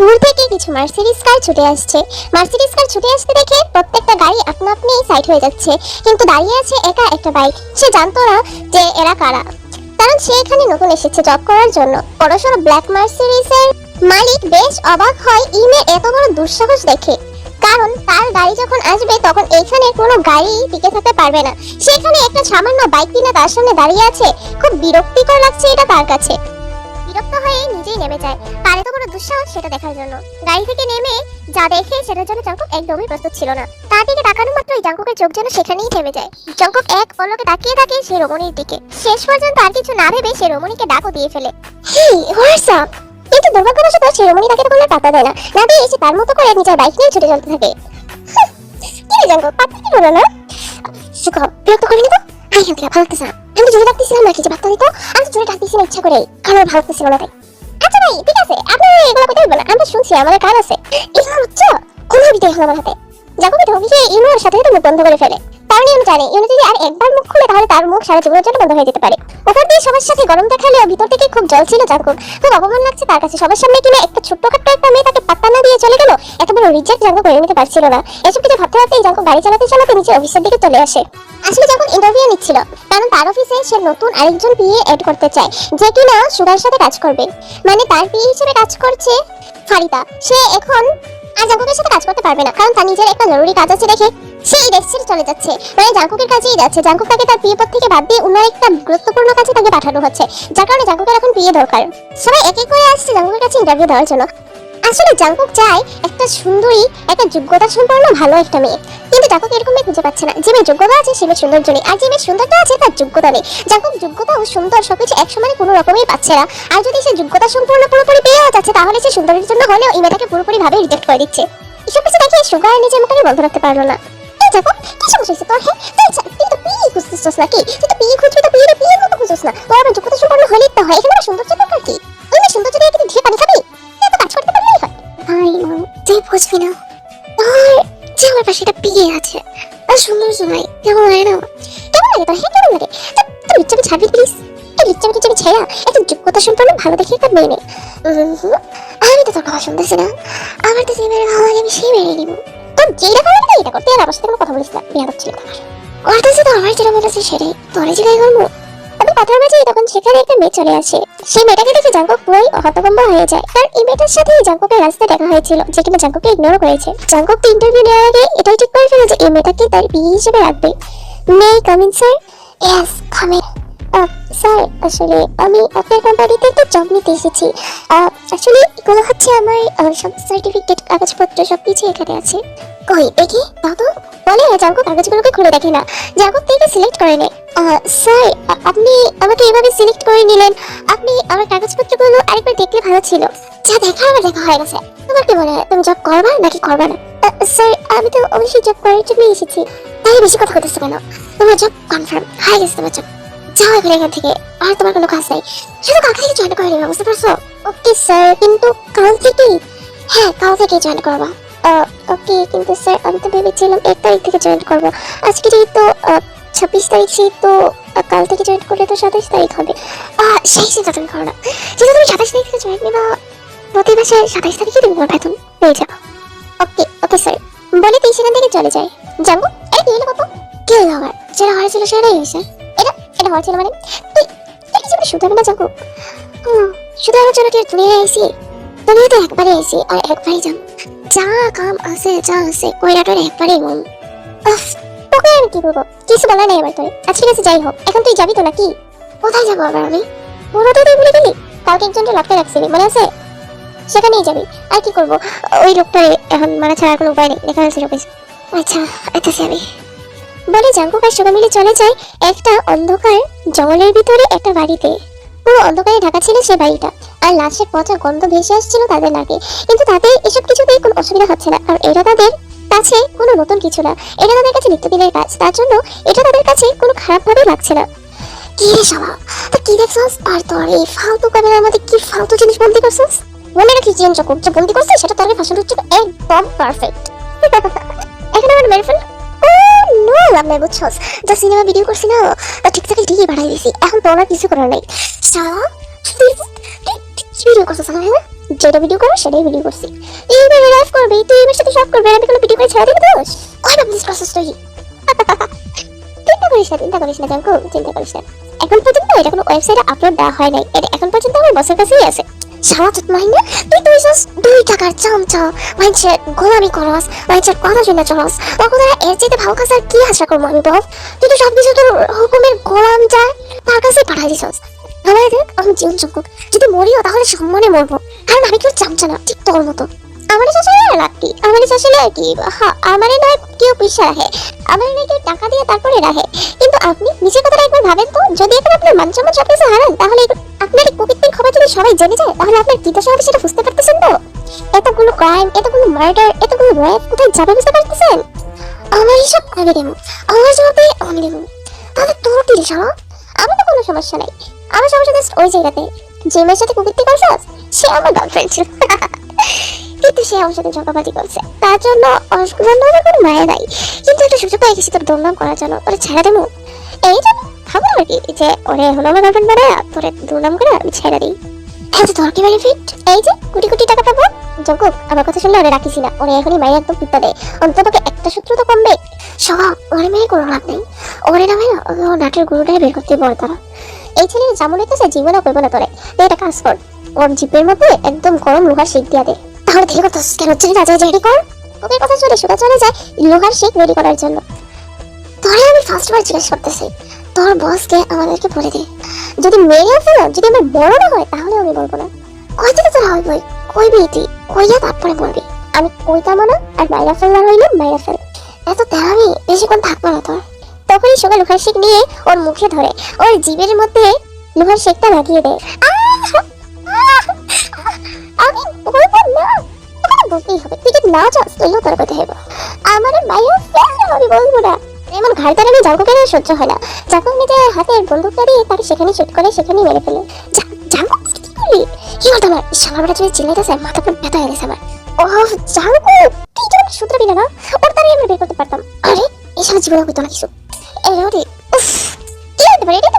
দূর থেকে কিছু মার্সিডিজ কার ছুটে আসছে। মার্সিডিজ কার ছুটে আসতে দেখে প্রত্যেকটা গাড়ি আপনা আপনি সাইড হয়ে যাচ্ছে। কিন্তু দাঁড়িয়ে আছে একা একটা বাইক সে জানতো না যে এরা কারা। কারণ সে এখানে নতুন এসেছে জব করার জন্য। বড়সড় ব্ল্যাক মার্সিডিজের মালিক বেশ অবাক হয় ইমের এত বড় দুঃসাহস দেখে। কারণ তার গাড়ি যখন আসবে, তখন এখানে কোনো গাড়ি টিকে থাকতে পারবে না। সেখানে একটা সামান্য বাইক কিনে তার সামনে দাঁড়িয়ে আছে। খুব বিরক্তিকর লাগছে এটা তার কাছে। বিরক্ত হয়ে নিজেই নেমে যায়। তার এত বড় দুঃসাহস সেটা দেখার জন্য। গাড়ি থেকে নেমে যা দেখে সেটার জন্য জাঙ্কুক একদমই প্রস্তুত ছিল না। তার দিকে তাকানো মাত্রই জাঙ্কুকের চোখ যেন সেখানেই থেমে যায়। জাঙ্কুক এক পলকে তাকিয়ে থাকে সে রমণীর দিকে। শেষ পর্যন্ত আর কিছু না ভেবে সে রমণীকে ডাকও দিয়ে ফেলে। কিন্তু দুর্ভাগ্যবশত সে রমণী তাকে তো কোনো দেয় না। না দিয়ে তার মতো করে নিজের বাইক নিয়ে ছুটে চলতে থাকে। কি কি না? সুখা বিরক্ত তো? আই হেলতে ভালো লাগতেছে না। আমি তো জোরে ডাকতেছিলাম নাকি যে বার্তা দিত আমি তো জোরে ডাকতেছি না ইচ্ছা করে কারণ ভালো লাগতেছিল না তাই। আচ্ছা ভাই, ঠিক আছে, আপনি এগুলো কথা বলবেন আমরা শুনছি, আমার কাজ আছে। এগুলো হচ্ছে কোনো বিদায় হলো আমার হাতে। যাব বিতে অফিসে ইমোর সাথে তো মুখ বন্ধ করে ফেলে। আমি জানি ইউনো যদি আর একবার মুখ খুলে তাহলে তার মুখ সারা জীবনের জন্য বন্ধ হয়ে যেতে পারে। ওপর দিয়ে সবার সাথে গরম দেখালেও ভিতর থেকে খুব জল ছিল খুব অপমান লাগছে তার কাছে। সবার সামনে কিনা একটা ছোট্টখাট্ট একটা মেয়ে তাকে পাত্তা না দিয়ে চলে গেল। এত বড় রিজেক্ট নিতে পারছিল না। এসব কিছু ভাবতে ভাবতেই গাড়ি চালাতে চালাতে অফিসের দিকে চলে আসে। আসলে যখন ইন্টারভিউ নিচ্ছিল, কারণ তার অফিসে সে নতুন আরেকজন পিএ এড করতে চায়, যে কিনা সুগার সাথে কাজ করবে। মানে তার হিসেবে কাজ করছে ফারিদা। সে এখন আর জাঙ্কুকের সাথে কাজ করতে পারবে না, কারণ তার নিজের একটা জরুরি কাজ আছে দেখে। সে এই দেশ ছেড়ে চলে যাচ্ছে। মানে জাঙ্কুকের কাছেই যাচ্ছে। জাঙ্কুক তাকে তার থেকে বাদ দিয়ে অন্য একটা গুরুত্বপূর্ণ তাকে পাঠানো হচ্ছে। যার কারণে জাঙ্কুকের এখন দরকার। সবাই করে আসছে জাঙ্কুকের কাছে ইন্টারভিউ দেওয়ার জন্য। আসলে জাঙ্কুক চায় একটা সুন্দরী, একটা যোগ্যতা সম্পন্ন ভালো একটা মেয়ে। কিন্তু জাঙ্কুক এরকম মেয়ে খুঁজে পাচ্ছে না। যে মেয়ের যোগ্যতা আছে, সে মেয়ের সৌন্দর্য নেই। আর যে মেয়ের সৌন্দর্য আছে, তার যোগ্যতা নেই। জাঙ্কুক যোগ্যতা ও সুন্দর সবকিছু কোনো রকমই পাচ্ছে না। আর যদি সে যোগ্যতা সম্পূর্ণ পুরোপুরি পেয়েও যাচ্ছে, তাহলে সে সুন্দরের জন্য হলেও এই মেয়েটাকে পুরোপুরি ভাবে রিজেক্ট করে দিচ্ছে। এসব কিছু দেখে সুগার নিজের মুখে বন্ধ রাখতে পারল না। জাঙ্কুক কি সমস্যা হয়েছে তোর হ্যাঁ? তুই তুই তো পিয়ে খুঁজতেছিস নাকি? তুই তো পিয়ে খুঁজবি তো পিয়ে পিয়ে মতো খুঁজছিস না। তোর আবার যোগ্যতা সম্পন্ন হলেই তো হয়। এখানে সৌন্দর্য দরকার কি? না সৌন্দর্য দিয়ে কি ধীরে পানি খাবি? তুই তো কাজ করতে পারলেই হয়। ভাই তুই বুঝবি না। তোর যে আমার পাশে একটা পিয়ে আছে আর সুন্দর নাই কেমন লাগে না? কেমন লাগে তোর হ্যাঁ কেমন লাগে? তুই লিচ্চাকে ছাড়বি প্লিজ এই লিচ্চাকে টিচ্চাকে ছেড়া একটা যোগ্যতা সম্পন্ন ভালো দেখে একটা মেয়ে নে আমি তো তোর কথা শুনতেছি না। আমার তো যে মেয়ে ভালো লাগে আমি সেই মেনে নিব। স্যার আসলে আমি আপনার কোম্পানিতে একটা জব নিতে এসেছি। আসলে এগুলো হচ্ছে আমার সব সার্টিফিকেট কাগজপত্র সব কিছু এখানে আছে। কই দেখি দাও বলে জাঙ্কুক কাগজগুলোকে খুলে দেখে না। জাঙ্কুক থেকে সিলেক্ট করে আহ, স্যার আপনি আমাকে এভাবে সিলেক্ট করে নিলেন। আপনি আমার কাগজপত্রগুলো আরেকবার দেখলে ভালো ছিল। যা দেখা আমার দেখা হয়ে গেছে। তোমার কি মনে হয় তুমি জব করবা নাকি করবা না? স্যার আমি তো অবশ্যই জব করার জন্য এসেছি। তাই বেশি কথা বলতেছো কেন? তোমার জব কনফার্ম হয়ে গেছে তোমার জব যাও এখানে এখান থেকে। আর তোমার কোনো কাজ নাই। শুধু কালকে থেকে জয়েন করে নেবে বুঝতে পারছ? ওকে স্যার কিন্তু কাল থেকেই? হ্যাঁ কাল থেকে জয়েন করবা। ওকে কিন্তু স্যার আমি তো ভেবেছিলাম এক তারিখ থেকে জয়েন করব। আজকে যেহেতু ছাব্বিশ তারিখ, সেহেতু কাল থেকে জয়েন করলে তো সাতাশ তারিখ হবে। সেই চিন্তা তুমি করো না যেহেতু তুমি সাতাশ তারিখ থেকে জয়েন নেবা, প্রতি মাসে সাতাশ তারিখে তুমি তোমার বেতন পেয়ে যাব। ওকে ওকে স্যার বলে তুই সেখান থেকে চলে যায়। যাব, এই কি হলো কত কি হলো আমার যেটা হওয়ার ছিল সেটাই হয়েছে। এটা এটা হওয়ার ছিল মানে? তুই তুই কিছু শুধু না যাব শুধু আমার জন্য কি আর দুনিয়ায় আইসি দুনিয়াতে একবারে আইসি আর একবারই যাব যা কাম আছে, যা আছে, কইরাটার একবারেই মন। তোকে আমি কি বলব? কিছু বলা নেই আমার তোরে। আচ্ছা ঠিক আছে, যাই হোক। এখন তুই যাবি তো নাকি? কোথায় যাব আবার আমি? পুরো তো তুই ভুলে গেলি? কালকে একজনকে লটকে রাখছিলি, মনে আছে? সেখানেই যাবি। আর কি করব? ওই লোকটার এখন মানে ছাড়া কোনো উপায় নেই। লেখা আছে লোকেশ আচ্ছা আইতেছি আমি। বলে জাঙ্কুক আর সবাই মিলে চলে যায় একটা অন্ধকার জঙ্গলের ভিতরে একটা বাড়িতে। পুরো অন্ধকারে ঢাকা ছিল সে বাড়িটা। আর লাশের পচা গন্ধ ভেসে আসছিল তাদের নাকে। কিন্তু তাদের এসব কিছুতেই কোনো অসুবিধা হচ্ছে না। কারণ এটা তাদের কাছে কোনো নতুন কিছু না। এটা তাদের কাছে নিত্যদিনের কাজ। তার জন্য এটা তাদের কাছে কোনো খারাপ ভাবে লাগছে না। কি রে সবা তা কি দেখছস? আর তোর এই ফালতু ক্যামেরার মধ্যে কি ফালতু জিনিস বন্দি করছস? মনে রাখিস জিয়ান চকুর যে বন্দি করছিস সেটা তোর ভাষণ হচ্ছে একদম পারফেক্ট এখন আমার মেরে ফেল বুঝছস যা সিনেমা ভিডিও করছি না? তা ঠিকই বাড়াই দিছি। এখন কিছু করার ভিডিও করছিস না হ্যাঁ যেটা ভিডিও করো সেটাই ভিডিও করছি লাইভ করবি তুই সাথে সব করবি আমি কোনো ভিডিও করে ছেড়ে দোষ। ওই প্রসেস চিন্তা করিস না চিন্তা করিস না চিন্তা করিস না এখন পর্যন্ত এটা কোনো ওয়েবসাইটে আপলোড দেওয়া হয় নাই। এটা এখন পর্যন্ত আমার বসের কাছেই আছে। সারা চোখ তুই তুই জাস্ট দুই টাকার চামচা মানুষের গোলামি করস মানুষের কথা শুনে চলস। তখন তারা এর চাইতে ভালো কাজ আর কি আশা করব আমি, বল? তুই তো সব কিছু তোর হুকুমের গোলাম যায় তার কাছে পাঠাই দিছস। আমার আমি জীবন যদি মরিও তাহলে সম্মানে মরবো। কারণ আমি কেউ চামচা না, ঠিক তোর মতো। আমার শাশুড়ি লাভ আমার শাশুড়ি কি? হ্যাঁ আমারই নয়, কেউ পিসা রাখে। আমার নয়, কেউ টাকা দিয়ে তারপরে রাখে। কিন্তু আপনি নিজের কথাটা একবার ভাবেন তো, যদি এখন আপনার মান সম্মান সব কিছু হারান, তাহলে আপনার এই প্রকৃতির খবর যদি সবাই জেনে যায়, তাহলে আপনার কি দশা হবে সেটা বুঝতে পারতেছেন তো? এতগুলো ক্রাইম এতগুলো মার্ডার এতগুলো রেপ কোথায় যাবে বুঝতে পারতেছেন? আমার হিসাব আমি দেবো, আমার জবাবে আমি দেবো। তাহলে তোর কি সারা আমার? তো কোনো সমস্যা নাই। আমার সমস্যা জাস্ট ওই জায়গাতে। যে মেয়ের সাথে কুকুরটি করছস সে আমার গার্লফ্রেন্ড ছিল। কিন্তু সে আমার সাথে করছে। তার জন্য আমার কোনো কিন্তু একটা সুযোগ গেছি তোর দুর্নাম করার জন্য। ছেড়ে দেবো এই জন্য ভাবো আর কি। যে, ওরে হলো আমার গার্লফ্রেন্ড তোরে দুর্নাম করে আমি ছেড়ে দিই। হ্যাঁ তো তোর কি বেনিফিট এই যে, কোটি কোটি টাকা পাবো। যোগ্য আমার কথা শুনলে ওরে রাখিস না। ওরে এখনই মায়ের একদম পিতা দেয় অন্তত একটা সূত্র তো কমবে সহ ওরে মেয়ে কোনো লাভ নেই। ওরে ও নাটের গুরুটাই বের করতে তারা। এই ছেলে যেমন হইতেছে জীবনও করব না তোরে। একটা কাজ কর। ওর জিপের মধ্যে একদম গরম লোহার শেক দিয়া দে। তাহলে দেরি করতে কেন? না যায় রেডি কর? ওকে কথা চলে সোজা চলে যায়, লোহার শেক রেডি করার জন্য। তোরে আমি ফার্স্ট বার জিজ্ঞেস করতেছি, তোর বসকে আমাদেরকে বলে দে। যদি মেরে ফেলো, যদি আমার বড় না হয়, তাহলে আমি বলব না। কই থেকে তোরা হইবই কইবি তুই কইয়া তারপরে বলবি। আমি কইতাম না, আর মাইরা ফেলনা হইলে মাইরা ফেল। এত তেরামি বেশিক্ষণ থাকব না তোর। তখনই সবাই লোহার শেক নিয়ে ওর মুখে ধরে, ওর জিভের মধ্যে লোহার শেকটা লাগিয়ে দেয়! আমি বলব না। তোকে বলতেই হবে, তুই যদি না চাস তাহলেও তোর কথা হবে আমার মাইয়া ফেল আমি বলব না। এমন ঘাড় দ্বারা আমি জাঙ্কুকে না সহ্য হয় না। জাঙ্কুক নিজের হাতের বন্দুকটা দিয়ে তাকে সেখানে শুট করে, সেখানেই মেরে ফেলে। জাঙ্কুক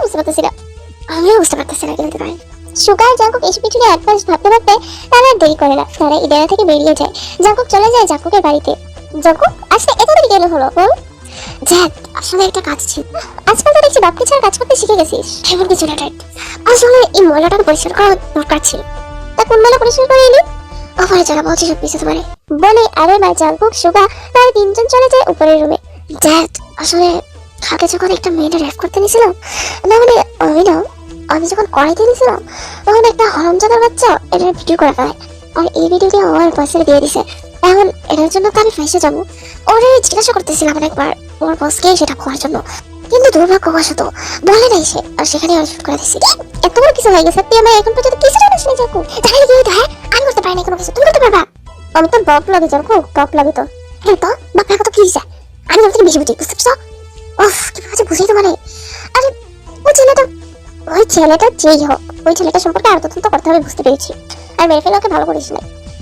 বুঝতে পারতেছি না। আমিও বুঝতে পারতেছি না কি হতে পারে। সুগার জাঙ্কুক এসে পিছনে অ্যাডভান্স ভাবতে ভাবতে তারা দেরি করে না। তারা ইডেরা থেকে বেরিয়ে যায়। জাঙ্কুক চলে যায় জাঙ্কুকের বাড়িতে। জাঙ্কুক আজকে এত দেরি কেন হলো? বল। জ্যাক আসলে একটা কাজ ছিল আজকাল তো দেখছি বাপকে ছাড়া কাজ করতে শিখে গেছিস। এমন কিছু না ড্যাড আসলে এই ময়লাটাকে পরিষ্কার করা দরকার ছিল। তা কোন ময়লা পরিষ্কার করে এলি? ওপরে যারা বলছি সব কিছু তোমারে। বলে আরে মা জাঙ্কুক সুগা তার তিনজন চলে যায় উপরের রুমে জ্যাক আসলে কালকে যখন একটা মেয়েটা র্যাপ করতে নিয়েছিলাম না মানে আমি না আমি যখন কড়াইতে নিয়েছিলাম তখন একটা হরমজাদার বাচ্চা এটার ভিডিও করে ফেলায় আর এই ভিডিওটি আমার পাশে দিয়ে দিছে। এখন এটার জন্য তো আমি ফেসে যাব। ওরে, জিজ্ঞাসা করতেছিলাম অনেকবার ওর বসকে সেটা করার জন্য। কিন্তু দুর্ভাগ্যবশত বলে নাই সে। আর সেখানে আমি শুট করে দিছি। এত বড় কিছু হয়ে গেছে। তুই আমার এখন পর্যন্ত কিছু জানিস না যাকু তাহলে কি হ্যাঁ আমি করতে পারি না কোনো কিছু। তুমি করতে পারবা? আমি তো বক লাগে যাকু বক লাগে তো। হ্যাঁ তো, বাপ কথা কি দিছে? আমি তোমাকে বেশি বুঝি, বুঝতে পারছ? উফ, কি ভাবে বুঝেই তো মানে আরে ওই ছেলেটা ওই ছেলেটা যেই হোক, ওই ছেলেটা সম্পর্কে আরও তদন্ত করতে হবে বুঝতে পেরেছি। আর মেরে ফেলে ওকে ভালো করিস না।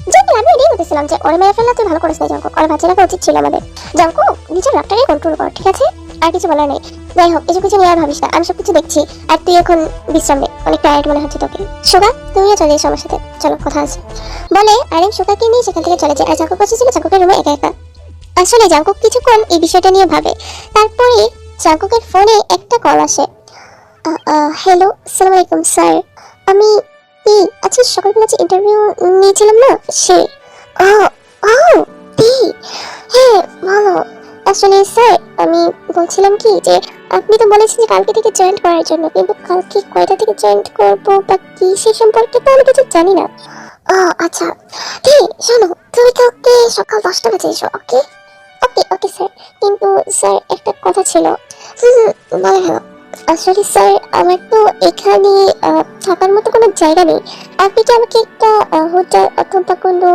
জানি, আমি এটাই বলতেছিলাম যে ওরে মেরে ফেললে তুই ভালো করিস না, জাঙ্কু। ওর বাঁচিয়ে রাখা উচিত ছিল আমাদের। জাঙ্কু, নিজের রাগটাকে কন্ট্রোল কর, ঠিক আছে? আর কিছু বলার নেই। যাই হোক কিছু কিছু নিয়ে আর ভাবিস না। আমি সবকিছু দেখছি। আর তুই এখন বিশ্রাম নে। অনেক টায়ার্ড মনে হচ্ছে তোকে। সুগা তুমিও চলে এসো আমার সাথে। চলো, কথা আছে। বলে আরেম সুগাকে নিয়ে সেখান থেকে চলে যায়। আর জাঙ্কুক বসেছিল জাঙ্কুকের রুমে একা একা। আসলে জাঙ্কুক কিছুক্ষণ এই বিষয়টা নিয়ে ভাবে। তারপরে জাঙ্কুকের ফোনে একটা কল আসে। হ্যালো আসসালামু আলাইকুম স্যার আমি পি আচ্ছা সকালবেলা যে ইন্টারভিউ নিয়েছিলাম না? সে, ও হ্যাঁ ভালো আসলে স্যার আমি বলছিলাম কি যে, আপনি তো বলেছেন যে কালকে থেকে জয়েন করার জন্য, কিন্তু কালকে কয়টা থেকে জয়েন করব বা কি সে সম্পর্কে তো আমি কিছু জানি না। ও আচ্ছা কি শোনো, তুমি কালকে সকাল দশটা বাজে এসো ওকে ওকে ওকে স্যার কিন্তু স্যার একটা কথা ছিল বলে ফেলো আসলে স্যার, আমার তো এখানে থাকার মতো কোনো জায়গা নেই। আপনি কি আমাকে একটা হোটেল অথবা কোনো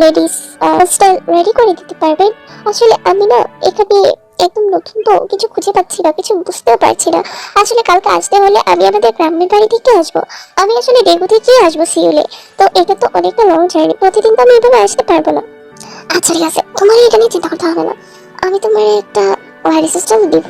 লেডিস হোস্টেল রেডি করে দিতে পারবেন? আসলে আমি না এখানে একদম নতুন তো, কিছু খুঁজে পাচ্ছি না, কিছু বুঝতেও পারছি না। আসলে কালকে আসতে হলে আমি আমাদের গ্রামের বাড়ি থেকে আসব। আমি আসলে ডেগু থেকেই আসব সিউলে তো এটা তো অনেকটা লং জার্নি প্রতিদিন তো আমি এভাবে আসতে পারব না। আচ্ছা ঠিক আছে। তোমার এটা নিয়ে চিন্তা করতে হবে না। আমি তোমার একটা ওয়ারি সিস্টেম দিব।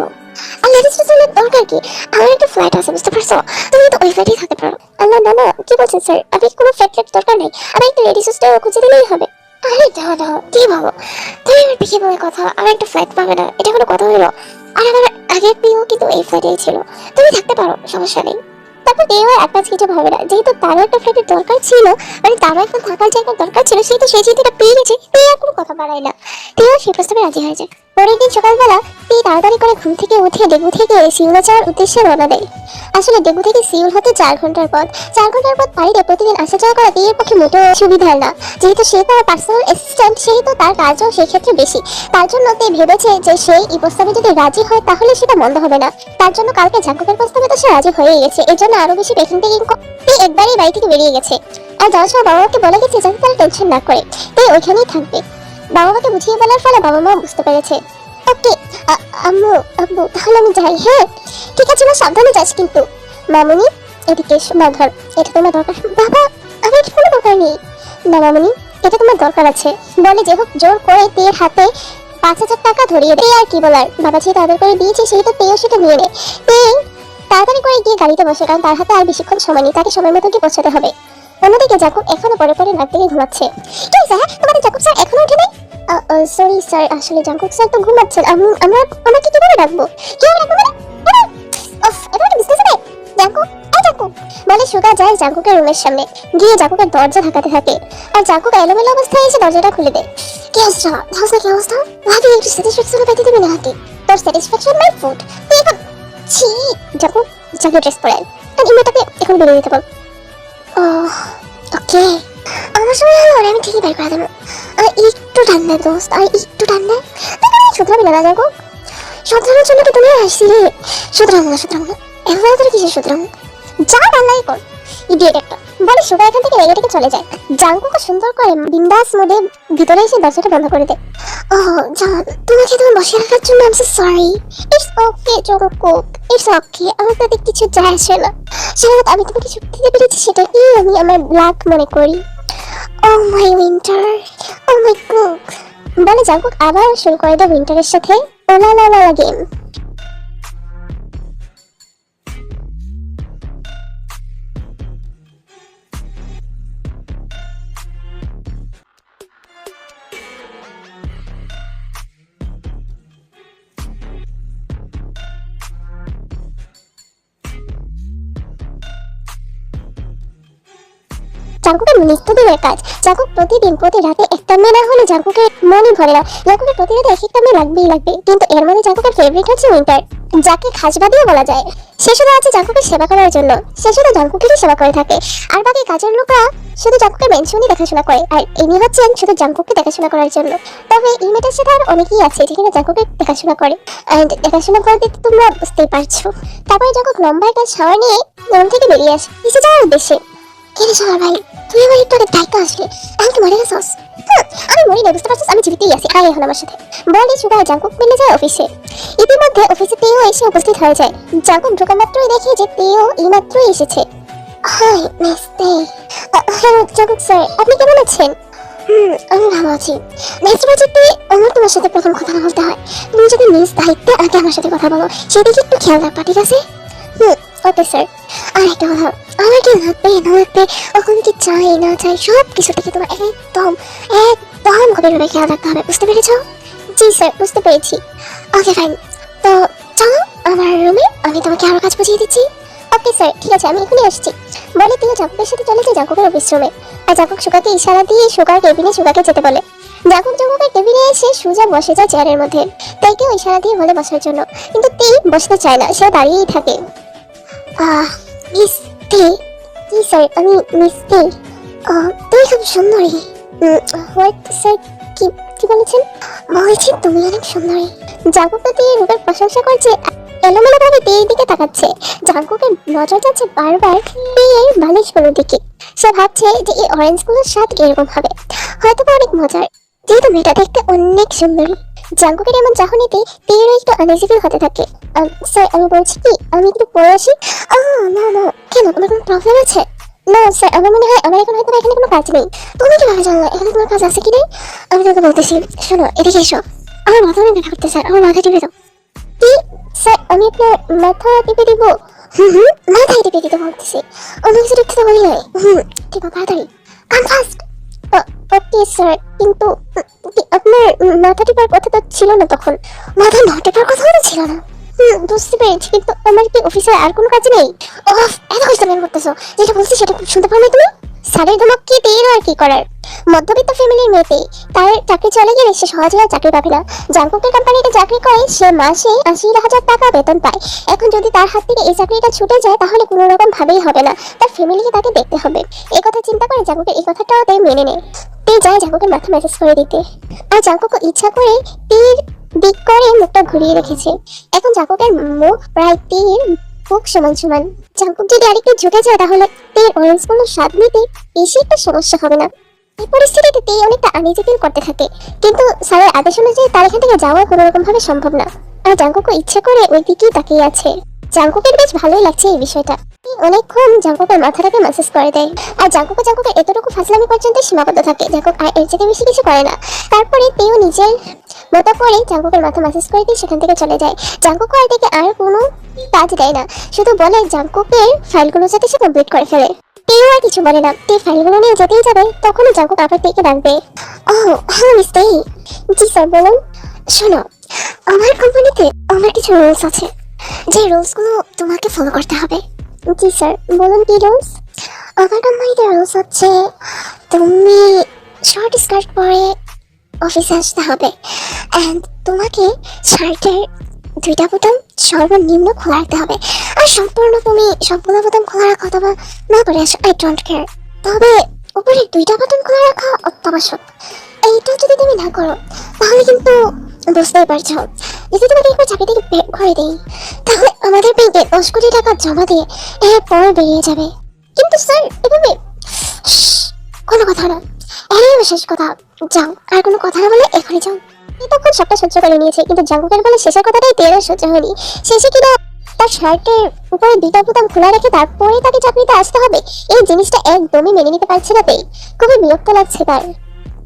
তুমি তো থাকতে পারো। সমস্যা নেই। তারপর ভাবে না। যেহেতু তারও একটা ফ্ল্যাটের দরকার ছিল মানে তারও একটা থাকার জায়গার দরকার ছিল সেই তো সেই এটা পেয়ে গেছে কোনো কথা বাড়ায় না। তেও সেই প্রস্তাবে রাজি হয়ে যায় পরের দিন সকালবেলা তে তাড়াতাড়ি করে ঘুম থেকে উঠে ডেগু থেকে সিউলে যাওয়ার উদ্দেশ্যে রওনা দেয়। আসলে ডেগু থেকে সিউল হতে চার ঘণ্টার পথ। চার ঘণ্টার পথ পাড়িতে প্রতিদিন আসা যাওয়া করা তেয়ের পক্ষে মোটেও সুবিধার না। যেহেতু সে তার পার্সোনাল অ্যাসিস্ট্যান্ট সেহেতু তার কাজও সেই ক্ষেত্রে বেশি। তার জন্য তে ভেবেছে যে সেই এই প্রস্তাবে যদি রাজি হয়, তাহলে সেটা মন্দ হবে না। তার জন্য কালকে জাঙ্কুকের প্রস্তাবে তো সে রাজি হয়ে গেছে। এর জন্য আরও বেশি পেছন থেকে একবারই বাড়ি থেকে বেরিয়ে গেছে। আর যাওয়ার সময় বাবা মাকে বলে গেছে যাতে তারা টেনশন না করে। তে ওইখানেই থাকবে। বাবা মাকে বুঝিয়ে বলার ফলে বাবা মা বুঝতে পেরেছে। ওকে আম্মু আব্বু তাহলে আমি যাই হ্যাঁ? ঠিক আছে, মা, সাবধানে যাস কিন্তু। মামুনি, এদিকে এসো, মা, ধর, এটা তোমার দরকার। বাবা, আমার এটা কোনো দরকার নেই। না, মামুনি, এটা তোমার দরকার আছে। বলে যে হোক, জোর করে তেয়ের হাতে পাঁচ হাজার টাকা ধরিয়ে দেয় আর কি বলার। বাবা যেহেতু আদর করে দিয়েছে সেহেতু তেও সেটা নিয়ে নেয় তে তাড়াতাড়ি করে গিয়ে গাড়িতে বসে, কারণ তার হাতে আর বেশিক্ষণ সময় নেই, তাকে সময় মতো গিয়ে পৌঁছাতে হবে। অন্যদিকে জাকুব এখনও পরে পরে রাত থেকে ঘুমাচ্ছে। কি স্যার তোমাদের জাকুব স্যার এখনও উঠে নেই সরি স্যার, আসলে জাঙ্কুক স্যার তো ঘুমাচ্ছেন। আমি, আমরা আমাকে কীভাবে ডাকবো? কীভাবে ডাকবো মানে? একটা বিজনেস হবে জাঙ্কুক এই জাঙ্কুক বলে সুগা যায় জাঙ্কুকের রুমের সামনে। গিয়ে জাঙ্কুকের দরজা ধাকাতে থাকে। আর জাঙ্কুক এলোমেলো অবস্থায় এসে দরজাটা খুলে দেয়। কি অবস্থা? হাউস কি অবস্থা? ভাবি, একটু স্যাটিসফ্যাকশন পেতে দিবি না হাতে। তোর স্যাটিসফ্যাকশন মাই ফুড তুই এখন ছি! জাঙ্কুক জাঙ্কুক ড্রেস পরে আর ইমেটাকে এখন বেরিয়ে দিতে বল। ও ওকে আমার সময় আমি ঠিকই বের করে দেবো আর একটু ঠান্ডা, দোস্ত আর একটু ঠান্ডা। তাকে আমি শুধরাবি না রাজাগো শুধরানোর জন্য কি তুমি আসছিলে শুধরাবো না শুধরাবো না এখন তোর কিসের শুধরাবো যা পাল্লাই কর। ইডিয়েট একটা। বলে সুগা এখান থেকে রেগে থেকে চলে যায়। জাঙ্কুকে সুন্দর করে বিন্দাস মোডে ভিতরে এসে দরজাটা বন্ধ করে দেয় ও জান তোমাকে তুমি বসে রাখার জন্য আমি sorry it's okay Jungkook it's okay আমার তাতে কিছু যায় আসে না। সেটা আমি তোমাকে চুপ দিতে পেরেছি সেটাকেই আমি আমার ব্ল্যাক মনে করি। Oh my winter oh my cook বলে জাঙ্কুক আবার শুরু করে দেয় উইন্টারের সাথে। ওলা গেম জাঙ্কুকের নিত্যদিনের কাজ। জাঙ্কুক প্রতিদিন, প্রতি রাতে একটা মেয়ে না হলে জাঙ্কুকের মনে ভরে না। জাঙ্কুকের প্রতি রাতে এক একটা মেয়ে লাগবেই লাগবে কিন্তু এর মধ্যে জাঙ্কুকের ফেভারিট হচ্ছে উইন্টার যাকে খাসবাদিও বলা যায়। সে শুধু আছে জাঙ্কুকের সেবা করার জন্য, সে শুধু জাঙ্কুকেরই সেবা করে থাকে। আর বাকি কাজের লোকরা শুধু জাঙ্কুকের মেনশনই দেখাশোনা করে, আর ইনি হচ্ছেন শুধু জাঙ্কুককে দেখাশোনা করার জন্য। তবে এই মেয়েটার সাথে আর অনেকেই আছে যেখানে জাঙ্কুকে দেখাশোনা করে। অ্যান্ড দেখাশোনা করে দেখতে তোমরা বুঝতেই পারছ। তারপরে জাঙ্কুক লম্বা একটা শাওয়ার নিয়ে রুম থেকে বেরিয়ে আসে। নিচে যাওয়ার উদ্দেশ্যে কেন শাওয়ার ভাই তুই আমার একটু আগে দায়িত্ব আসলে আমি কি মরে গেছস আমি মরি না, বুঝতে পারছিস আমি জীবিতই আছি আয় এখন আমার সাথে। বলে সুগার, জাঙ্কুক মিলে যায় অফিসে। ইতিমধ্যে অফিসে তেও এসে উপস্থিত হয়ে যায়। জাঙ্কুক ঢোকা মাত্রই দেখে যে তেও এইমাত্রই এসেছে। হাই, মিস তে হ্যালো জাঙ্কুক স্যার, আপনি কেমন আছেন হুম, আমি ভালো আছি। নেক্সট প্রজেক্টে আমার তোমার সাথে প্রথম কথা বলতে হয়। তুমি যদি নিজ দায়িত্বে আগে আমার সাথে কথা বলো, সেদিকে একটু খেয়াল রাখবা, ঠিক আছে? হুম। ওকে স্যার আর একটা কথা আমার কি লাগবে না লাগবে কখন কি চাই, না চাই সব কিছু থেকে তোমার একদম একদম গভীরভাবে খেয়াল রাখতে হবে, বুঝতে পেরেছ? জি স্যার বুঝতে পেরেছি। ওকে ফাইন তো চলো, আমার রুমে আমি তোমাকে আরও কাজ বুঝিয়ে দিচ্ছি। ওকে স্যার ঠিক আছে, আমি এখনই আসছি। বলে তুই জাকুবের সাথে চলে যায় জাকুবের অফিস রুমে আর জাকুব সুগাকে ইশারা দিয়ে সুগার কেবিনে সুগাকে যেতে বলে। জাকুব জাকুবের টেবিলে এসে সুজা বসে যায় চেয়ারের মধ্যে। তাইকেও ইশারা দিয়ে বলে বসার জন্য। কিন্তু তেই বসতে চায় না, সে দাঁড়িয়েই থাকে। মিস তে জি স্যার, আমি মিস তে তুমি খুব সুন্দরী। হোয়াট স্যার, কি কি বলেছেন? বলছি তুমি অনেক সুন্দরী। দিয়ে রূপের প্রশংসা করছে এলোমেলো ভাবে তেয়ের দিকে তাকাচ্ছে। জাঙ্কুকের নজর যাচ্ছে বারবার তেয়ের বালিশগুলোর দিকে। সে ভাবছে যে এই অরেঞ্জগুলোর স্বাদ কীরকম হবে। হয়তো অনেক মজার। যেহেতু মেয়েটা দেখতে অনেক সুন্দরী। জাঙ্কুকের এমন চাহনিতে তেয়েরও একটু আনইজি হতে থাকে। স্যার, আমি বলছি কি? আমি একটু পরে আসি না না। কেন? তোমার কোনো প্রবলেম আছে? না, স্যার, আমার মনে হয় আমার এখন হয়তো এখানে কোনো কাজ নেই। তুমি কীভাবে জানলে? এখানে তোমার কাজ আছে কি নেই? আমি তোকে বলতেছি, শোনো, এদিকে এসো। আমার মাথা অনেক ব্যথা করতে স্যার। আমার মাথা টিপে দাও। কি? স্যার, আমি আপনার মাথা টিপে দিব? হুম হুম, মাথায় টিপে দিতে বলতেছি। অন্য কিছু দেখতে তো বলি নাই হুম আছে তাড়াতাড়ি। কাম ফাস্ট। ওকে স্যার, কিন্তু আপনার ছিল না তখন? মাথা না টিপার কথা মনে ছিল না। বুঝতে পেরেছি, কিন্তু আমার কি অফিসে আর কোনো কাজ নেই? এত কষ্ট করতেছো। যেটা বলছি সেটা শুনতে পারো তুমি? স্যারের ধমক কি পেয়েরও আর কি করার? মধ্যবিত্ত ফ্যামিলির মেয়েতে তার চাকরি চলে গেলে সে সহজে আর চাকরি পাবে না। জাঙ্কুকের কোম্পানিতে চাকরি করে, সে মাসে আশি হাজার টাকা বেতন পায়। এখন যদি তার হাত থেকে এই চাকরিটা ছুটে যায়, তাহলে কোনো রকম ভাবেই হবে না। তার ফ্যামিলিকে তাকে দেখতে হবে। এই কথা চিন্তা করে জাঙ্কুকের এই কথাটাও তাই মেনে নেয়। তে যায় জাঙ্কুকের মাথা মেসেজ করে দিতে। আর জাঙ্কুক ইচ্ছা করে তীর দিক করে মুখটা ঘুরিয়ে রেখেছে। এখন জাঙ্কুকের মুখ প্রায় তীর বুক সমান সমান। জাঙ্কুক যদি আরেকটু ঝুঁকে যায় তাহলে। তেল অরেঞ্জ কোনো স্বাদ নিতে বেশি একটা সমস্যা হবে না। এই পরিস্থিতিতে তেই অনেকটা আনিজি ফিল করতে থাকে। কিন্তু স্যারের আদেশ অনুযায়ী তার এখান থেকে যাওয়া কোনোরকম ভাবে সম্ভব না। আর জাঙ্কুকও ইচ্ছে করে ওই দিকেই তাকিয়ে আছে। জাঙ্কুকের বেশ ভালোই লাগছে এই বিষয়টা। অনেকক্ষণ জাঙ্কুকের মাথাটাকে ম্যাসেজ করে দেয়। আর জাঙ্কুকে জাঙ্কুকের এতটুকু ফাসলামি পর্যন্ত সীমাবদ্ধ থাকে, জাঙ্কুক আর এর থেকে বেশি কিছু করে না। তারপরে তেও নিজের মতো করে জাঙ্কুকের মাথা ম্যাসেজ করে দিয়ে সেখান থেকে চলে যায়। জাঙ্কুক আর দিকে আর কোনো কাজ দেয় না। শুধু বলে জাঙ্কুকের ফাইলগুলো যাতে সে কমপ্লিট করে ফেলে। তেও আর কিছু বলে না। তে ফাইলগুলো নিয়ে যেতেই যাবে তখনই জাঙ্কুক আবার তেকে ডাকবে। ও হ্যালো মিস জি স্যার বলুন। শোনো, আমার কোম্পানিতে আমার কিছু রুলস আছে। যে রুলসগুলো তোমাকে ফলো করতে হবে। জি স্যার বলুন কি রুলস? আমার কোম্পানিতে রুলস হচ্ছে, তুমি শর্ট স্কার্ট পরে অফিসে আসতে হবে অ্যান্ড তোমাকে শার্টের দুইটা বোতাম সর্বনিম্ন খোলা রাখতে হবে। আর সম্পূর্ণ তুমি সবগুলো বোতাম খোলা রাখো অথবা না করে আসো আই ডোন্ট কেয়ার তবে উপরে দুইটা বোতাম খোলা রাখা অত্যাবশ্যক এইটা যদি তুমি না করো, তাহলে কিন্তু বুঝতেই পারছ। যদি তোমাকে একবার চাকরি থেকে বের করে দেই, তাহলে আমাদের ব্যাংকে দশ কোটি টাকা জমা দিয়ে এরপর বেরিয়ে যাবে। কিন্তু স্যার এভাবে কোনো কথা না। আমার শেষ কথা, যাও, আর কোনো কথা না বলে এখনই যাও। এ তখন সবটা সহ্য করে নিয়েছে, কিন্তু জাঙ্কুকের বলে শেষের কথাটাই তেরো সহ্য হয়নি। শেষে কিনা তার শার্টের উপরে দুটা বোতাম খোলা রেখে তারপরে তাকে চাকরিতে আসতে হবে। এই জিনিসটা একদমই মেনে নিতে পারছে না তেই খুবই বিরক্ত লাগছে তার।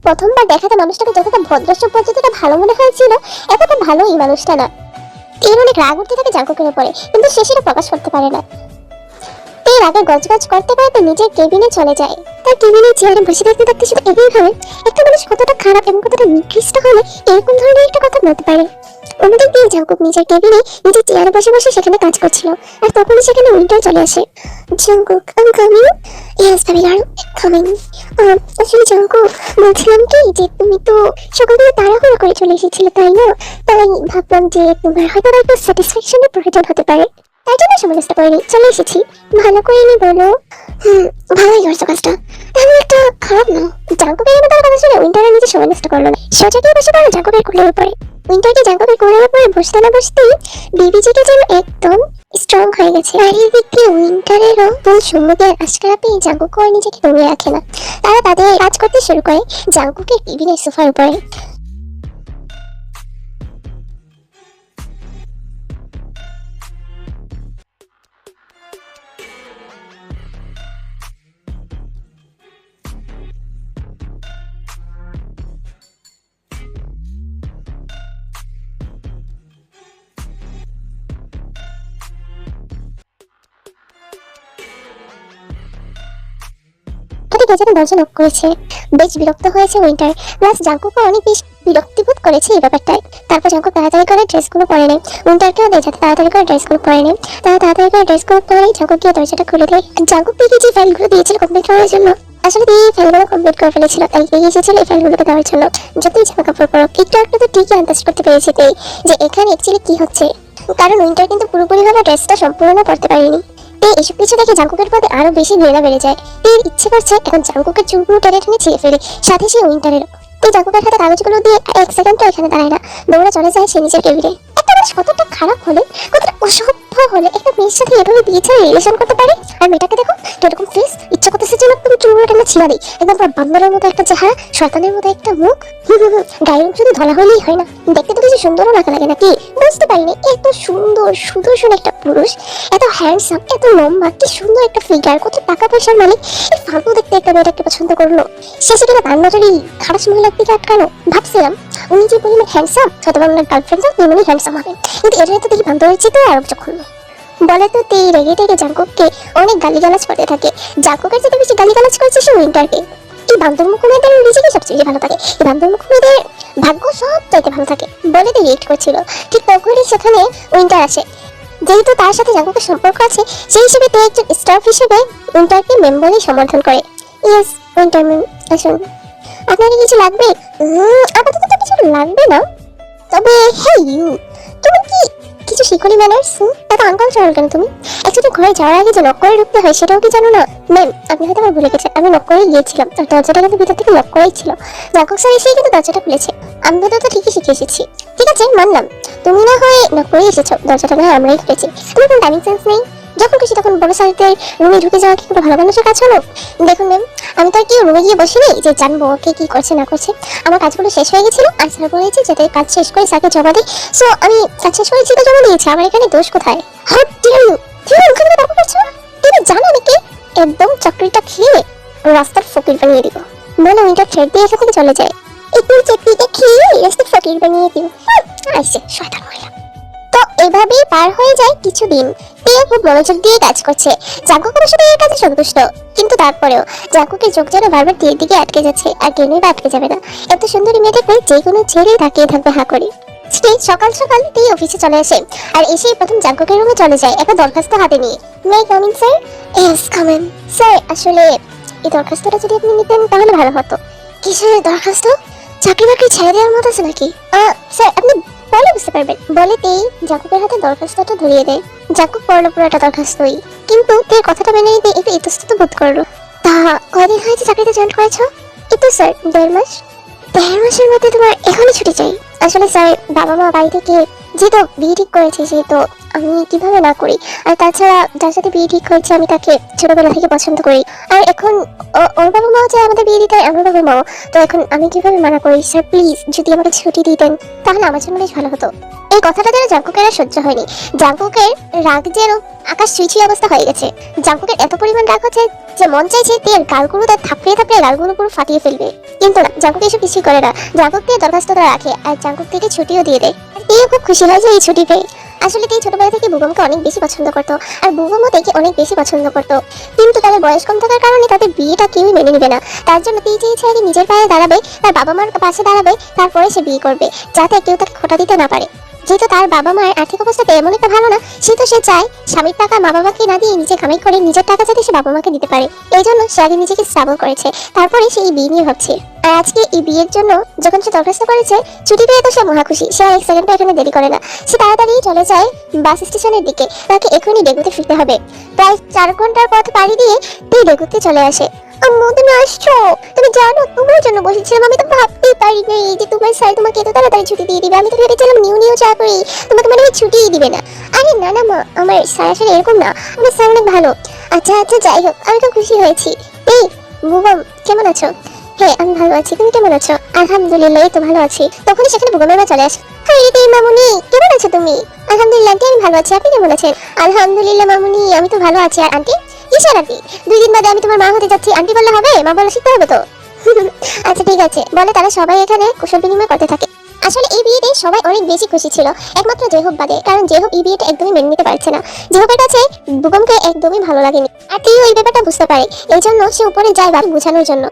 প্রথমবার দেখাতে মানুষটাকে যতটা ভদ্রসভ্য যতটা ভালো মনে হয়েছিল, এতটা ভালো এই মানুষটা না। এর অনেক রাগ উঠতে থাকে জাঙ্কুকের উপরে, কিন্তু সে সেটা প্রকাশ করতে পারে না। এর আগে গজগজ করতে করতে নিজের কেবিনে চলে যায়। তার কেবিনে চেয়ারে বসে থাকতে থাকতে শুধু ভাবে, একটা মানুষ কতটা খারাপ এবং কতটা নিকৃষ্ট হলে এরকম ধরনের একটা কথা বলতে পারে। অন্যদিক দিয়ে নিজের কেবিনে নিজের চেয়ারে বসে বসে সেখানে কাজ করছিল, আর সেখানে চলে আসে। আই কামিং ইয়েস কামিং আসলে বলছিলাম কি যে তুমি তো সকালবেলা তাড়াহুড়ো করে চলে এসেছিলে, তাই না? তাই ভাবলাম যে তোমার হয়তো একটু স্যাটিসফ্যাকশনের প্রয়োজন হতে পারে। তাই জন্য করিনি চলে এসেছি। ভালো বলো। হুম, ভালোই করছ কাজটা। একটা খারাপ না। কথা শুনে নিজে সময় নষ্ট করল। না সোজা গিয়ে বসে পড়ল উপরে। উইন্টারকে জাঙ্কুকের কোলের উপরে বসতে না বসতেই বেবিজিটা যেন একদম স্ট্রং হয়ে গেছে। এই দিক দিয়ে উইন্টারেরও সম্মুখের আশকারা পেয়ে নিজেকে দমিয়ে রাখে না। তারা তাদের কাজ করতে শুরু করে জাঙ্কুকের টেবিলের সোফার উপরে। হঠাৎ গেজাতে দরজা করেছে। বেশ বিরক্ত হয়েছে উইন্টার। প্লাস জাঙ্কুকও অনেক বেশ বিরক্তিবোধ করেছে এই ব্যাপারটায়। তারপর জাঙ্কুক তাড়াতাড়ি করে ড্রেসগুলো পরে নেয়। উইন্টারকেও দেয় যাতে তাড়াতাড়ি করে ড্রেসগুলো পরে নেয়। তারা তাড়াতাড়ি করে ড্রেসগুলো পরে জাঙ্কুক গিয়ে দরজাটা খুলে দেয়। জাঙ্কুক পিকে যে ফাইলগুলো দিয়েছিল কমপ্লিট করার জন্য, আসলে এই ফাইলগুলো কমপ্লিট করে ফেলেছিল। তাই এগিয়ে এসেছিল এই ফাইলগুলোকে দেওয়ার জন্য। যতই জামা কাপড় পরো একটু একটু তো ঠিকই আন্দাজ করতে পেরেছি তাই যে এখানে অ্যাকচুয়ালি কি হচ্ছে। কারণ উইন্টার কিন্তু পুরোপুরিভাবে ড্রেসটা সম্পূর্ণ পড়তে পারেনি। তে এসব কিছু দেখে জাঙ্কুকের প্রতি আরও বেশি ঘৃণা বেড়ে যায়। তের ইচ্ছে করছে এখন জাঙ্কুকের চুলগুলো টেনে টেনে ছিঁড়ে ফেলে, সাথে সে উইন্টারেরও। তে জাঙ্কুকের হাতে কাগজগুলো দিয়ে এক সেকেন্ডও এখানে দাঁড়ায় না। দৌড়ে চলে যায় সে নিজের কেবিনে। একটা মানুষ কতটা খারাপ হলে, কতটা হলে একটা মেয়ের সাথে এভাবে বিয়ে ছাড়া রিলেশন করতে পারে? আর মেয়েটাকে দেখো, তো এরকম ফেস ইচ্ছা করতেছে চুলগুলো টেনে একদম বান্দরের মতো একটা চেহারা, শয়তানের মতো একটা মুখ। হলেই হয় না। দেখতে তো কিছু সুন্দরও লাগা নাকি? বুঝতে পারিনি, এত সুন্দর, সুদর্শন একটা পুরুষ, এত হ্যান্ডসাম এত লম্বা, কি সুন্দর একটা ফিগার কত টাকা পয়সার মালিক। এই ফালতু দেখতে একটা মেয়েটাকে পছন্দ করল। শেষে কিনা তার নজরই খারাপ মহিলার দিকে আটকানো ভাবছিলাম, উনি যে পরিমাণ হ্যান্ডসাম গার্লফ্রেন্ডও তেমনই হ্যান্ডসাম কিন্তু তো দেখি আর বলে তো তে রেগে টেগে জাঙ্কুককে অনেক গালিগালাজ করতে থাকে। জাঙ্কুকের থেকে বেশি গালিগালাজ করেছে সে উইন্টারকে। এই বান্দরমুখ মেয়েদের নিজেকে সবচেয়ে ভালো থাকে। এই বান্দরমুখ মেয়েদের ভাগ্য সব চাইতে ভালো থাকে। বলে তো রিয়েক্ট করছিল। ঠিক তখনই সেখানে উইন্টার আসে। যেহেতু তার সাথে জাঙ্কুকের সম্পর্ক আছে, সেই হিসেবে তে একজন স্টাফ হিসেবে উইন্টারকে মেম বলেই সমর্থন করে। ইয়েস উইন্টার ম্যাম আসুন। আপনার কিছু লাগবে? আপাতত তো কিছু লাগবে না। তবে হে ইউ তুমি কি কিছু শিখুনি ম্যানার্স এত আনকমফোর্টেবল কেন তুমি? অ্যাকচুয়ালি ঘরে যাওয়ার আগে যে নক করে ঢুকতে হয়, সেটাও কি জানো না? ম্যাম, আপনি হয়তো আমার ভুলে গেছে আমি নক করেই গিয়েছিলাম, আর দরজাটা কিন্তু ভিতর থেকে লক করেই ছিল। জাকব স্যার এসেই কিন্তু দরজাটা খুলেছে। আমি তো তো ঠিকই শিখে এসেছি। ঠিক আছে, মানলাম। তুমি না হয় নক করেই এসেছ, দরজাটা না হয় আমরাই খুলেছি। তোমার কোনো টাইমিং সেন্স নেই? যখন খুশি তখন বড় স্যারদের রুমে ঢুকে যাওয়া কি কোনো ভালো মানুষের কাজ হলো? দেখুন ম্যাম আমি তো আর কি রুমে গিয়ে বসিনি যে জানব কে কি করছে, না করছে। আমার কাজগুলো শেষ হয়ে গেছিল, আর স্যার বলেছে যাতে কাজ শেষ করে স্যারকে জমা দিই। সো আমি কাজ শেষ করেছি তো জমা দিয়েছি, আমার এখানে দোষ কোথায়? হাউ ডিয়ার ইউ তুমি ওখানে করছ তুমি জানো আমি কে? একদম চাকরিটা খেয়ে রাস্তার ফকির বানিয়ে দিব। বলে উইন্টার থ্রেড দিয়ে এখান থেকে চলে যায়। একটু চাকরিটা খেয়ে রাস্তার ফকির বানিয়ে দিব। আইসে, শয়তান মহিলা। এভাবেই পার হয়ে যায় কিছুদিন। টিয়া খুব মনোযোগ দিয়ে কাজ করছে। জাঙ্কুক অবশ্য এর কাজে সন্তুষ্ট। কিন্তু তারপরেও জাঙ্কুকের চোখ যেন বারবার টিয়ের দিকে আটকে যাচ্ছে আর কেনই বা আটকে যাবে না। এত সুন্দরী মেয়ে দেখবে যে কোনো ছেলেই তাকিয়ে থাকবে হা করে। স্টেজ সকাল সকাল টি অফিসে চলে আসে আর এসেই প্রথম জাঙ্কুকের রুমে চলে যায় একটা দরখাস্ত হাতে নিয়ে। May coming sir yes come in sir আসলে এই দরখাস্তটা যদি আপনি নিতেন তাহলে ভালো হতো। কিসের দরখাস্ত? চাকরি বাকরি ছেড়ে দেওয়ার মতো আছে নাকি? বুঝতে পারবেন বলেতেই জাকুকের হাতে দরখাস্তটা ধরিয়ে দেয়। জাকুক পড়ল পুরোটা দরখাস্তই। কিন্তু তে কথাটা মেনে নিতে একটু ইতস্তত বোধ করল। তা কয়দিন হয়েছে চাকরিতে জয়েন করেছ? এই তো স্যার দেড় মাস। দেড় মাসের মধ্যে তোমার এখনই ছুটি চাই। আসলে স্যার বাবা মা বাড়ি থেকে যেহেতু বিয়ে ঠিক করেছে, সেহেতু আমি কীভাবে না করি? আর তাছাড়া যার সাথে বিয়ে ঠিক হয়েছে, আমি তাকে ছোটবেলা থেকে পছন্দ করি। আর এখন ওর বাবা মাও যে আমাদের বিয়ে দিতে, আমার বাবা মাও। তো এখন আমি কীভাবে মানা করি? স্যার, প্লিজ, যদি আমাকে ছুটি দিতেন, তাহলে আমার জন্য বেশ ভালো হতো। এই কথাটা যেন জাঙ্কুকের আর সহ্য হয়নি। জাঙ্কুকের রাগ যেন আকাশ ছুঁই অবস্থা হয়ে গেছে। জাঙ্কুকের এত পরিমাণ রাগ হচ্ছে যে মন চাইছে তেল গালগুলো তার থাপড়িয়ে থাপড়িয়ে গালগুলো পুরো ফাটিয়ে ফেলবে। কিন্তু না, জাঙ্কুক এসব কিছুই করে না। জাঙ্কুক দিয়ে দরখাস্তটা রাখে, আর জাঙ্কুক থেকে ছুটিও দিয়ে দেয়। আর তেও খুব খুশি হয় যে এই ছুটি পেয়ে আসলে তেই ছোটবেলা থেকে বুবমকে অনেক বেশি পছন্দ করতো, আর বুবমও তাকে অনেক বেশি পছন্দ করতো। কিন্তু তাদের বয়স কম থাকার কারণে তাদের বিয়েটা কেউই মেনে নেবে না। তার জন্য তেই চেয়েছে আগে নিজের পায়ে দাঁড়াবে, তার বাবা মার পাশে দাঁড়াবে, তারপরে সে বিয়ে করবে, যাতে কেউ তাকে খোটা দিতে না পারে। যেহেতু তার বাবা মায়ের আর্থিক অবস্থা তেমন একটা ভালো না, সে তো সে চায় স্বামীর টাকা মা বাবাকে না দিয়ে নিজে কামাই করে নিজের টাকা যাতে সে বাবা মাকে দিতে পারে। এই জন্য সে আগে নিজেকে স্ট্রাগল করেছে, তারপরে সে এই বিয়ে নিয়ে ভাবছে। আর আজকে এই বিয়ের জন্য যখন সে দরখাস্ত করেছে, ছুটি পেয়ে তো সে মহা খুশি, সে এক সেকেন্ডটা এখানে দেরি করে না। সে তাড়াতাড়ি চলে যায় বাস স্টেশনের দিকে, তাকে এখনই ডেগুতে ফিরতে হবে। প্রায় চার ঘণ্টার পথ পাড়ি দিয়ে তুই ডেগুতে চলে আসে। আসছো? তুমি জানো, তোমার জন্য আমি তো ভাবতেই পারিনি যে তোমার স্যার তোমাকে এত তাড়াতাড়ি ছুটি দিয়ে দিবে। আমি তো ভেবেছিলাম নিউ নিউ চাকরি তোমাকে মানে দিবে না। আরে না না মা, আমার স্যার আসলে এরকম না। আমার স্যার অনেক ভালো। আচ্ছা আচ্ছা যাই হোক, আমি তো খুশি হয়েছি। এই কেমন আছো? হ্যাঁ আমি ভালো আছি, তুমি কেমন আছো? আলহামদুলিল্লাহ তো ভালো আছি। তখনই সেখানে মা চলে আসে। হাই রে মামুনি, কেমন আছো তুমি? আলহামদুলিল্লাহ আন্টি আমি ভালো আছি। আপনি কেমন আছেন? আলহামদুলিল্লাহ, মামুনি, আমি তো ভালো আছি। আর আন্টি? আন্টি দুই দিন বাদে আমি তোমার মা হতে যাচ্ছি। আন্টি বললে হবে, মা বলে শিখতে হবে তো। আচ্ছা ঠিক আছে। বলে তারা সবাই এখানে কুশল বিনিময় করতে থাকে। আসলে এই বিয়েতে সবাই অনেক বেশি খুশি ছিল, একমাত্র জেহব বাদে, কারণ জেহব এই বিয়েটা একদমই মেনে নিতে পারছে না। জেহবের কাছে বুবমকে একদমই ভালো লাগেনি। আর তুই ওই ব্যাপারটা বুঝতে পারে এই জন্য সে উপরে যায় বাড়ি বোঝানোর জন্য।